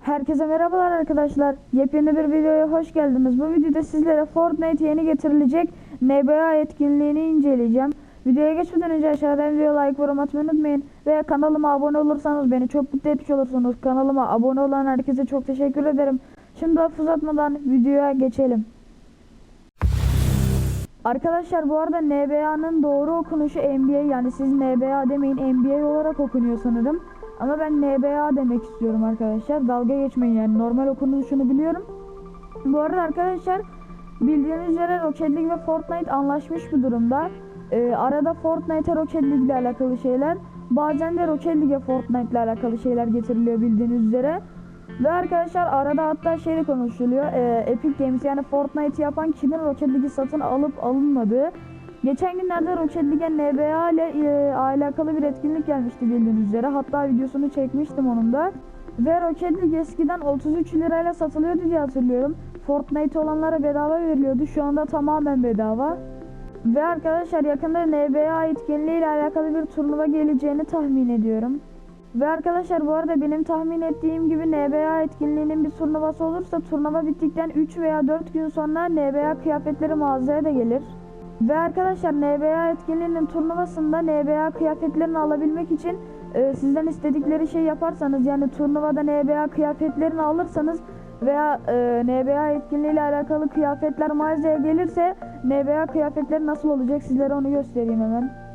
Herkese merhabalar arkadaşlar. Yepyeni bir videoya hoş geldiniz. Bu videoda sizlere Fortnite yeni getirilecek NBA etkinliğini inceleyeceğim. Videoya geçmeden önce aşağıdan videoya like yorum atmayı unutmayın. Ve kanalıma abone olursanız beni çok mutlu etmiş olursunuz. Kanalıma abone olan herkese çok teşekkür ederim. Şimdi laf uzatmadan videoya geçelim. Arkadaşlar bu arada NBA'nın doğru okunuşu NBA yani siz NBA demeyin NBA olarak okunuyor sanırım. Ama ben NBA demek istiyorum arkadaşlar. Dalga geçmeyin yani normal okunuşunu biliyorum. Bu arada arkadaşlar bildiğiniz üzere Rocket League ve Fortnite anlaşmış bir durumda. Ee, arada Fortnite Rocket League ile alakalı şeyler bazen de Rocket League'e Fortnite ile alakalı şeyler getiriliyor bildiğiniz üzere. Ve arkadaşlar arada hatta şey de konuşuluyor. Ee, Epic Games yani Fortnite yapan kimin Rocket League'i satın alıp alınmadığı. Geçen günlerde Rocket League'e NBA ile e, alakalı bir etkinlik gelmişti bildiğiniz üzere. Hatta videosunu çekmiştim onun da. Ve Rocket League eskiden 33 lirayla satılıyordu diye hatırlıyorum. Fortnite olanlara bedava veriliyordu. Şu anda tamamen bedava. Ve arkadaşlar yakında NBA etkinliği ile alakalı bir turnuva geleceğini tahmin ediyorum. Ve arkadaşlar bu arada benim tahmin ettiğim gibi NBA etkinliğinin bir turnuvası olursa turnuva bittikten 3 veya 4 gün sonra NBA kıyafetleri mağazaya da gelir. Ve arkadaşlar NBA etkinliğinin turnuvasında NBA kıyafetlerini alabilmek için e, sizden istedikleri şey yaparsanız yani turnuvada NBA kıyafetlerini alırsanız veya e, NBA etkinliği ile alakalı kıyafetler mağazaya gelirse NBA kıyafetleri nasıl olacak sizlere onu göstereyim hemen.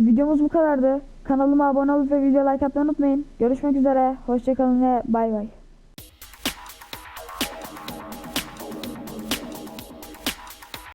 Videomuz bu kadardı. Kanalıma abone olup ve video like atmayı unutmayın. Görüşmek üzere. Hoşçakalın ve bay bay.